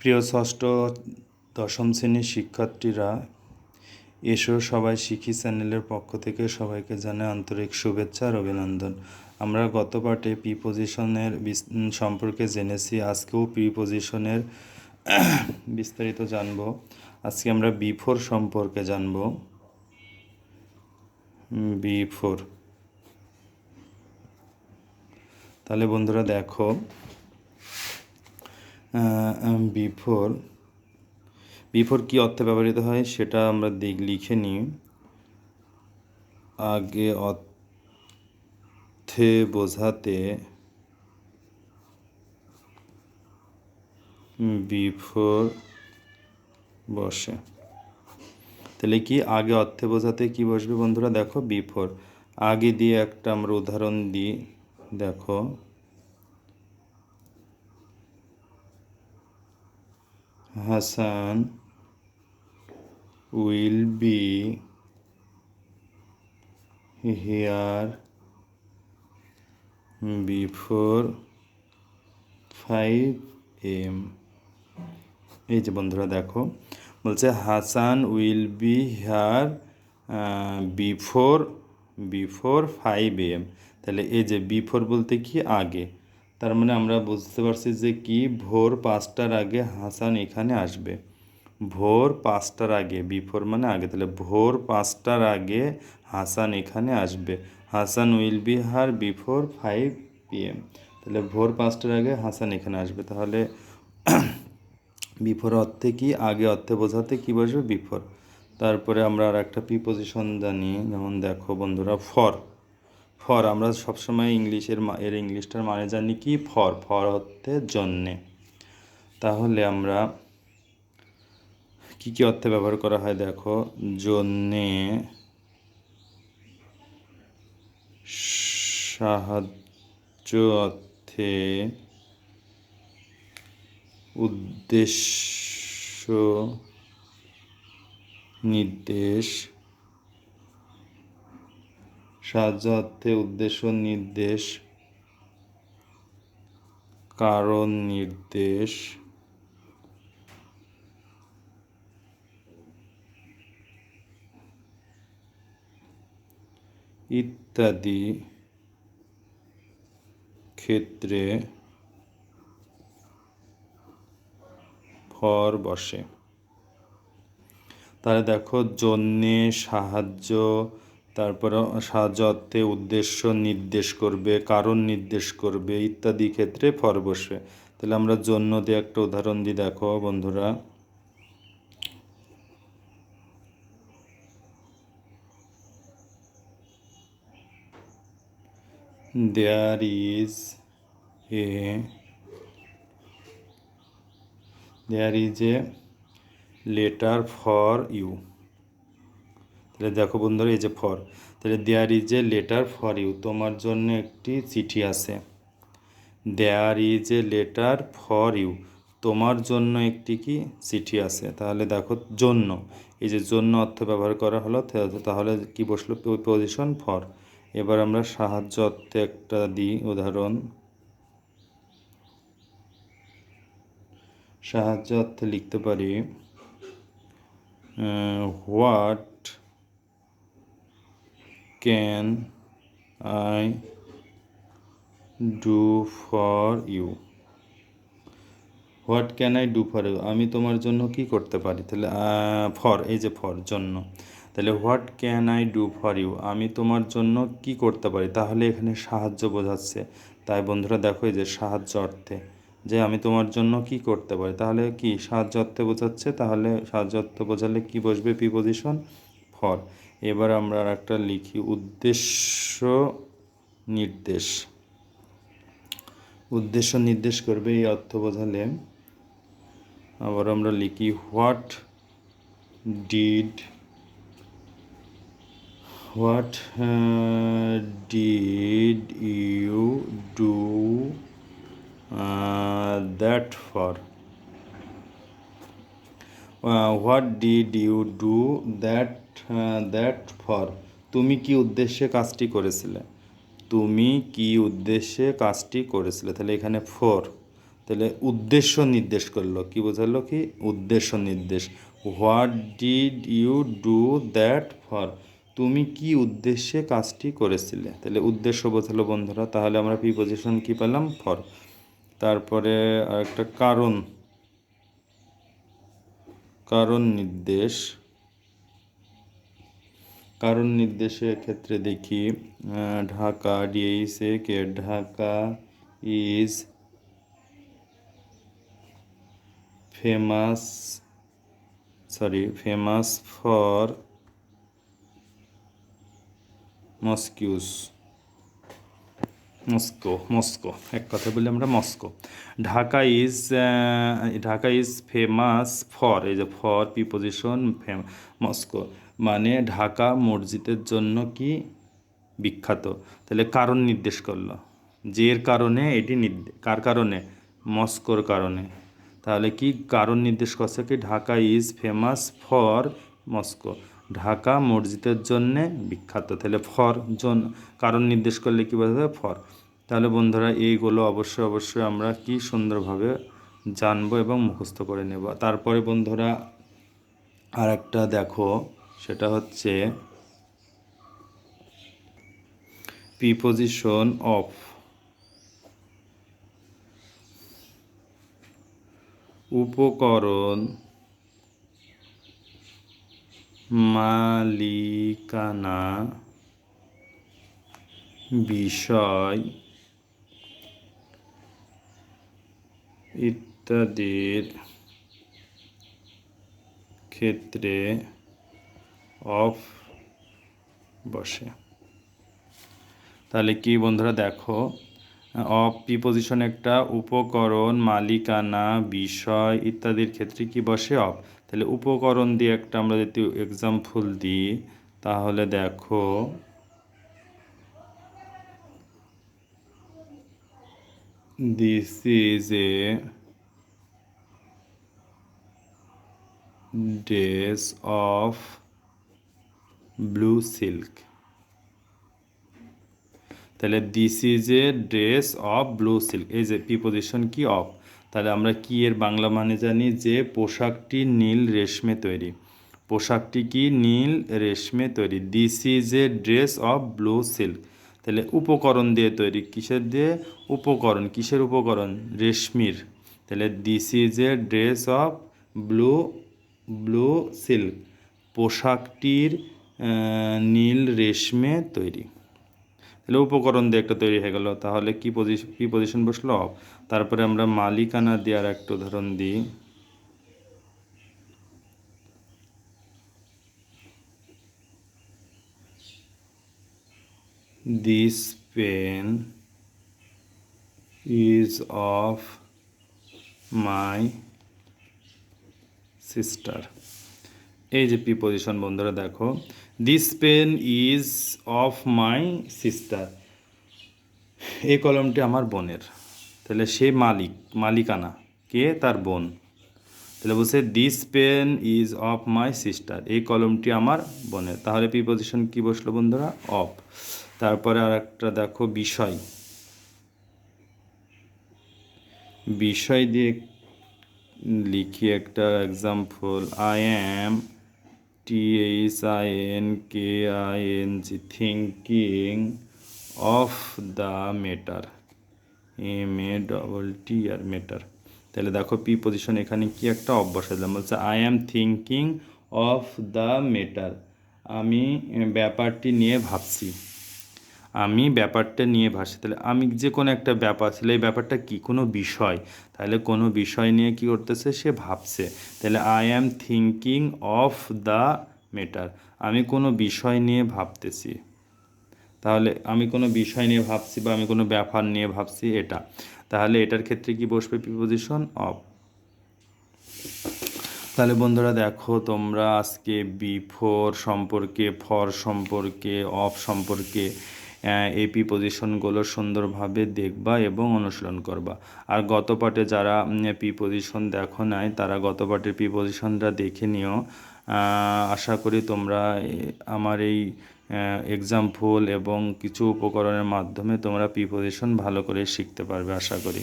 প্রিয় ষষ্ঠ, দশম শ্রেণির শিক্ষার্থীরা, এসো সবাই শিখি চ্যানেলের পক্ষ থেকে সবাইকে জানাই আন্তরিক শুভেচ্ছা আর অভিনন্দন। আমরা গত পাঠে প্রিপোজিশনের সম্পর্কে জেনেছি। আজকেও প্রিপোজিশনের বিস্তারিত জানব। আজকে আমরা বি ফোর সম্পর্কে জানব। B four. তাহলে বন্ধুরা দেখো বিফোর। বিফোর কী অর্থে ব্যবহৃত হয় সেটা আমরা দিক লিখে নিই। আগে অর্থে বোঝাতে বিফোর বসে। তাহলে কি আগে অর্থে বোঝাতে কি বসবে বন্ধুরা? দেখো বিফোর। আগে দিয়ে একটা আমরা উদাহরণ দিই। দেখো। Hassan will be here before 5 am এই যে বন্ধুরা দেখো, বলছে Hasan will be here before before five M. তাহলে এই যে বিফোর বলতে কি আগে? তার মানে আমরা বুঝতে পারছি যে কি? ভোর পাঁচটার আগে হাসান এখানে আসবে। ভোর পাঁচটার আগে বিফোর মানে আগে। তাহলে ভোর পাঁচটার আগে হাসান এখানে আসবে। Hasan will be here before five PM তাহলে ভোর পাঁচটার আগে হাসান এখানে আসবে। তাহলে বিফোর অর্থে কি? আগে অর্থে বোঝাতে কি বসবে? বিফোর তারপরে আমরা আর একটা প্রিপোজিশন জানি। যেমন দেখো বন্ধুরা ফর ফর, আমরা সবসময় ইংলিশের এর ইংলিশটার মানে জানি কি? ফর ফর অর্থে জন্যে। তাহলে আমরা কি কি অর্থে ব্যবহার করা হয় দেখো? জন্যে সাহায্য অর্থে উদ্দেশ্য নির্দেশ সাহায্য অর্থে উদ্দেশ্য নির্দেশ কারণ নির্দেশ। ইত্যাদি ক্ষেত্রে ফর বসে। তাহলে দেখো জন্যে সাহায্য তারপরে সাহায্য উদ্দেশ্য নির্দেশ করবে, কারণ নির্দেশ করবে ইত্যাদি ক্ষেত্রে ফর বসবে তাহলে আমরা জন্য দিয়ে একটা উদাহরণ দিই, দেখো বন্ধুরা। There is a there is a letter for you তাহলে দেখো বন্ধুরা, এই যে ফর তাহলে there is a letter for you তোমার জন্য একটি চিঠি আছে। There is a letter for you তোমার জন্য একটি কি চিঠি আছে। তাহলে দেখো, জন্য, এই যে জন্য অর্থ ব্যবহার করা হলো, তাহলে কি বসল পজিশন ফর এবার আমরা সাহায্য অর্থে একটা দিই, উদাহরণ। সাহায্য অর্থে লিখতে পারি what can I do for you what can I do for you আমি তোমার জন্য কি করতে পারি? তাহলে ফর এই যে ফর জন্য। তাহলে what can I do for you আমি তোমার জন্য কি করতে পারি? তাহলে এখানে সাহায্য বোঝাচ্ছে। তাই বন্ধুরা, দেখো এই যে সাহায্য অর্থে, যে আমি তোমার জন্য কি করতে পারি? তাহলে কি সাহায্য অর্থে বোঝাচ্ছে? তাহলে সাহায্য অর্থে বোঝালে কি বসবে? প্রিপোজিশন ফর এবার আমরা আর একটা লিখি। উদ্দেশ্য নির্দেশ। উদ্দেশ্য নির্দেশ করবে এই অর্থ বোঝালে। আবার আমরা লিখি, what did what did you do that for. What did you do, that that for তুমি কি উদ্দেশ্যে কাজটি করেছিলে? তুমি কি উদ্দেশ্যে কাজটি করেছিলে? তাহলে এখানে ফর তাহলে উদ্দেশ্য নির্দেশ করল। কি বোঝালো কি? উদ্দেশ্য নির্দেশ। What did you do that for তুমি কি উদ্দেশ্যে কাজটি করেছিলে? তাহলে উদ্দেশ্য বোঝালো বন্ধুরা। তাহলে আমরা প্রিপোজিশন কি পেলাম? ফর তারপরে আরেকটা কারণ। কারণ নির্দেশ। কারণ নির্দেশের ক্ষেত্রে দেখি ঢাকা ডিএইসে কে Dhaka is famous sorry famous for mosques mosque mosque, এক কথা বলি আমরা mosque. Dhaka is Dhaka is famous for এই যে ফর প্রিপোজিশন মস্কো। মানে ঢাকা মসজিদের জন্য কি বিখ্যাত? তাহলে কারণ নির্দেশ করল। যে কারণে, এটি কার কারণে? মস্কোর কারণে। তাহলে কি কারণ নির্দেশ করছে কি? Dhaka is famous for mosque. Dhaka মসজিদের জন্যে বিখ্যাত। তাহলে ফর জন, কারণ নির্দেশ করলে কী বোঝা যায়? ফর তাহলে বন্ধুরা এইগুলো অবশ্যই অবশ্যই আমরা কি সুন্দরভাবে জানব এবং মুখস্থ করে নেব। তারপরে বন্ধুরা আর একটা দেখো, সেটা হচ্ছে প্রিপোজিশন অফ উপকরণ মালিকানা বিষয় ইত্যাদির ক্ষেত্রে অফ বসে। তাহলে কি বন্ধুরা দেখো, অফ প্রিপোজিশন একটা, উপকরণ, মালিকানা, বিষয় ইত্যাদির ক্ষেত্রে কি বসে অফ? তাহলে উপকরণ দিয়ে একটা আমরা যদি এক্সাম্পল দিই, তাহলে দেখো this is a dress of blue silk তাহলে this is a dress of blue silk এই যে প্রিপোজিশন কি অফ তাহলে আমরা কি এর বাংলা মানে জানি যে পোশাকটি নীল রেশমে তৈরি। পোশাকটি কি নীল রেশমে তৈরি? This is a dress of blue silk তাহলে উপকরণ দিয়ে তৈরি কিসের দিয়ে? উপকরণ, কিসের উপকরণ? রেশমির। তাহলে this is a dress of blue blue silk পোশাকটির নীল রেশমে তৈরি। তাহলে উপকরণ দিয়ে একটা তৈরি হয়ে গেল। তাহলে কি পজিশন কী পজিশন বসল? তারপরে আমরা মালিকানা দেওয়ার একটা উদাহরণ দিই। This pen is of my sister এই যে প্রিপোজিশন বন্ধুরা দেখো this pen is of my sister এই কলমটি আমার বোনের। তাহলে সে মালিক, মালিকানা। কে? তার বোন। তাহলে বলছে this pen is of my sister এই কলমটি আমার বোনের। তাহলে প্রিপোজিশন কি বসল বন্ধুরা? অফ তারপরে আর একটা দেখো বিষয়। বিষয় দিয়ে লিখি একটা example I am T H I N K I N G thinking of the matter M A double T R matter তাহলে দেখো পি পজিশন এখানে কি একটা অভ্যাস দিলাম বলছে I am thinking of the matter আমি ব্যাপারটি নিয়ে ভাবছি। আমি ব্যাপারটা নিয়ে ভাসি তাহলে আমি যে কোনো একটা ব্যাপার ছিল এই ব্যাপারটা কি কোনো বিষয়? তাহলে কোনো বিষয় নিয়ে কি করতেছে? সে ভাবছে। তাহলে I am thinking of the matter আমি কোনো বিষয় নিয়ে ভাবতেছি। তাহলে আমি কোনো বিষয় নিয়ে ভাবছি বা আমি কোনো ব্যাপার নিয়ে ভাবছি এটা। তাহলে এটার ক্ষেত্রে কি বসবে প্রিপোজিশন অফ তাহলে বন্ধুরা দেখো, তোমরা আজকে বিফোর সম্পর্কে ফর সম্পর্কে অফ সম্পর্কে এই পজিশনগুলো সুন্দরভাবে দেখবা এবং অনুশীলন করবা। আর গত পাটে যারা পি পজিশন দেখো নাই, তারা গত পাটের পি পজিশনটা দেখে নিও। আশা করি তোমরা আমার এই এক্সাম্পল এবং কিছু উপকরণের মাধ্যমে তোমরা পি পজিশন ভালো করে শিখতে পারবে, আশা করি।